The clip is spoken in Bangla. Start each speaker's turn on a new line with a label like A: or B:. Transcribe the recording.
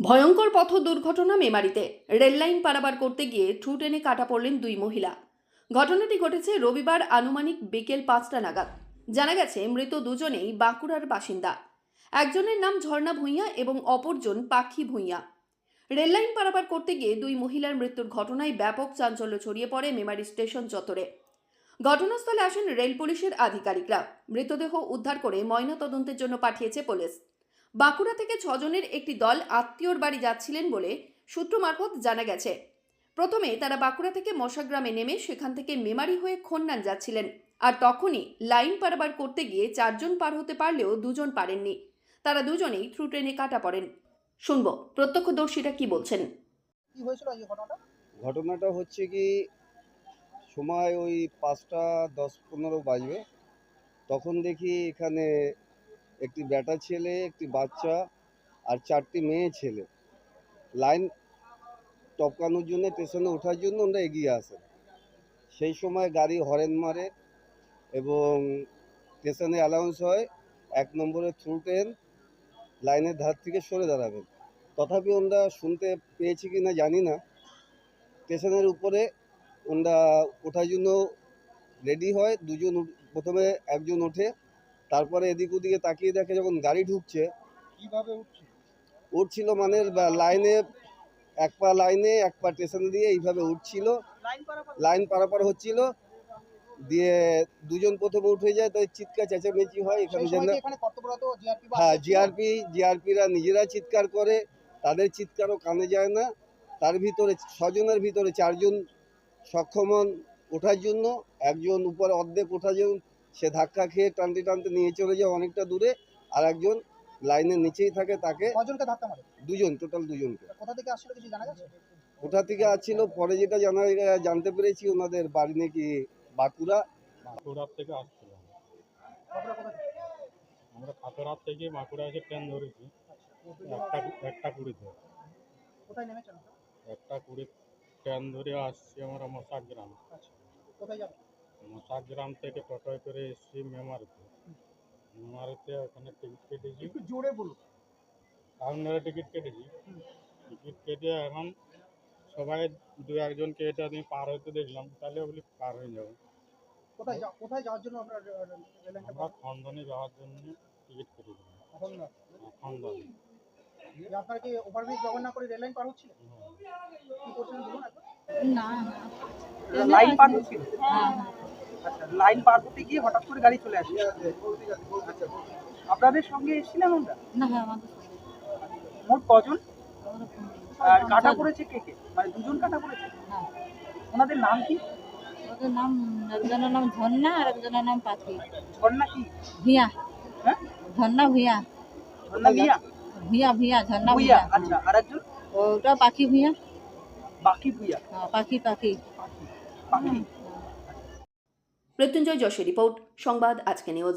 A: ভয়ঙ্কর পথ দুর্ঘটনা মেমারিতে। রেললাইন পারাবার করতে গিয়ে ট্রু ট্রেনে কাটা পড়লেন দুই মহিলা। ঘটনাটি ঘটেছে রবিবার আনুমানিক বিকেল পাঁচটা নাগাদ। জানা গেছে, মৃত দুজনেই বাঁকুড়ার বাসিন্দা। একজনের নাম ঝর্ণা ভূঁইয়া এবং অপরজন পাখি ভূঁইয়া। রেললাইন পারাপার করতে গিয়ে দুই মহিলার মৃত্যুর ঘটনায় ব্যাপক চাঞ্চল্য ছড়িয়ে পড়ে মেমারি স্টেশন চত্বরে। ঘটনাস্থলে আসেন রেল পুলিশের আধিকারিকরা। মৃতদেহ উদ্ধার করে ময়নাতদন্তের জন্য পাঠিয়েছে পুলিশ। বাঁকুড়া থেকে ছজনের একটি দল আত্মীয়র বাড়ি যাচ্ছিলেন বলে সূত্র মারফত জানা গেছে। প্রথমে তারা বাঁকুড়া থেকে মশাগ্রামে নেমে সেখান থেকে মেমারি হয়ে খন্নান যাচ্ছিলেন। আর তখনই লাইন পারাবার করতে গিয়ে চারজন পার হতে পারলেও দুজন পারেননি। তারা দুজনেই থ্রু ট্রেনে কাটা পড়েন। শুনব প্রত্যক্ষদর্শীরা কি বলছেন?
B: কি হয়েছিল এই ঘটনাটা?
C: ঘটনাটা হচ্ছে কি সময় ওই পাঁচটা দশ পনেরো বাজবে। তখন দেখি এখানে একটি বেটা ছেলে, একটি বাচ্চা আর চারটি মেয়ে ছেলে। লাইন টপকানোর জন্য, স্টেশনে ওঠার জন্য ওরা এগিয়ে আসে। সেই সময় গাড়ি হরেন মারে এবং স্টেশনে অ্যালাউন্স হয়, এক নম্বরের থ্রু ট্রেন লাইনের ধার থেকে সরে দাঁড়াবেন। তথাপি ওরা শুনতে পেয়েছি কি না জানি না। স্টেশনের উপরে ওরা ওঠার জন্য রেডি হয়, দুজন প্রথমে একজন ওঠে। তারপরে এদিক ওদিকে তাকিয়ে দেখে যখন গাড়ি ঢুকছে
B: কীভাবে উঠছে?
C: উঠছিল মানে লাইনে এক পা লাইনে এক পা স্টেশন দিয়ে এইভাবে উঠছিল।
B: লাইন পারাপার
C: হচ্ছিল। দিয়ে দুজন প্রথমে উঠে যায় তো চিৎকার চেঁচামেচি হয় এখানে হ্যাঁ জিআরপি জিআরপিরা নিজেরা চিৎকার করে তাদের চিৎকারও কানে যায় না। তার ভিতরে ছজনের ভিতরে চারজন সক্ষম ওঠার জন্য একজন উপরে অর্ধেক ওঠার জন্য সে ধাক্কা খেয়ে টানতে টানতে নিয়ে চলে যায় অনেকটা দূরে আর একজন লাইনের নিচেই থাকে তাকে।
B: কজনকে ধাক্কা মারে?
C: দুজন টোটাল দুজনকে।
B: কোথা থেকে আসছিল কিছু জানা গেছে?
C: কোথা থেকে আসছিল? পরে যেটা জানা জানতে পেরেছি ওনাদের বাড়ি নাকি বাঁকুড়া।
D: থেকে
B: থেকে?
D: আমরা খাতড়ার থেকে বাঁকুড়া এসে ট্রেন ধরেছি। একটা একটা কুড়িতে।
B: কোথায় নেমেছেন
D: একটা কুড়ি ট্রেন ধরে আসছি আমরা মশাগ্রাম
B: আচ্ছা। কোথায় যাবেন
D: মশাগ্রাম থেকে টোটোয় করে এসছি মেমারিতে। মেমারিতে ওখানে টিকিট কেটেছি।
B: একটু জোরে বলুন।
D: কাউন্টারে টিকিট কেটেছি। টিকিট কেটে এখন সবাই দু একজনকে এটা আমি পার হতে দেখলাম তাহলে বলি পার হয়ে যাব।
B: কোথায় যা কোথায় যাওয়ার জন্য
D: আমরা খন্দনে যাওয়ার জন্য টিকিট কেটেছিলাম
B: এখন না
D: খন্দনে।
B: যে কি ওভারব্রিজ করে রেল লাইন পার হচ্ছিলেন কি বলুন
E: না
F: লাইন পার হচ্ছিল?
E: হ্যাঁ।
F: লাইন পার হতে গিয়ে হঠাৎ করে গাড়ি চলে আসে। আপনাদের সঙ্গে এসেছিলেন
E: না হ্যাঁ আমাদের
F: মোট কজন? আর কাটা পড়েছে কে কে? মানে দুজন কাটা পড়েছে?
E: হ্যাঁ।
F: ওনাদের নাম কি?
E: ওদের নাম একজনের নাম ঝর্ণা আর একজনের নাম পাখি।
F: ঝর্ণা কি?
E: ভিয়া।
F: হ্যাঁ?
E: ঝর্ণা ভুইয়া
F: ঝর্ণা মিয়া
E: ভুইয়া ভুইয়া ঝর্ণা
F: ভুইয়া
E: ভুইয়া
F: আচ্ছা আর একজন
E: ওটা পাখি ভুইয়া
F: বাকি ভুইয়া
E: হ্যাঁ, পাখি পাখি।
A: মৃত্যুঞ্জয় যশের রিপোর্ট সংবাদ আজকে নিউজ।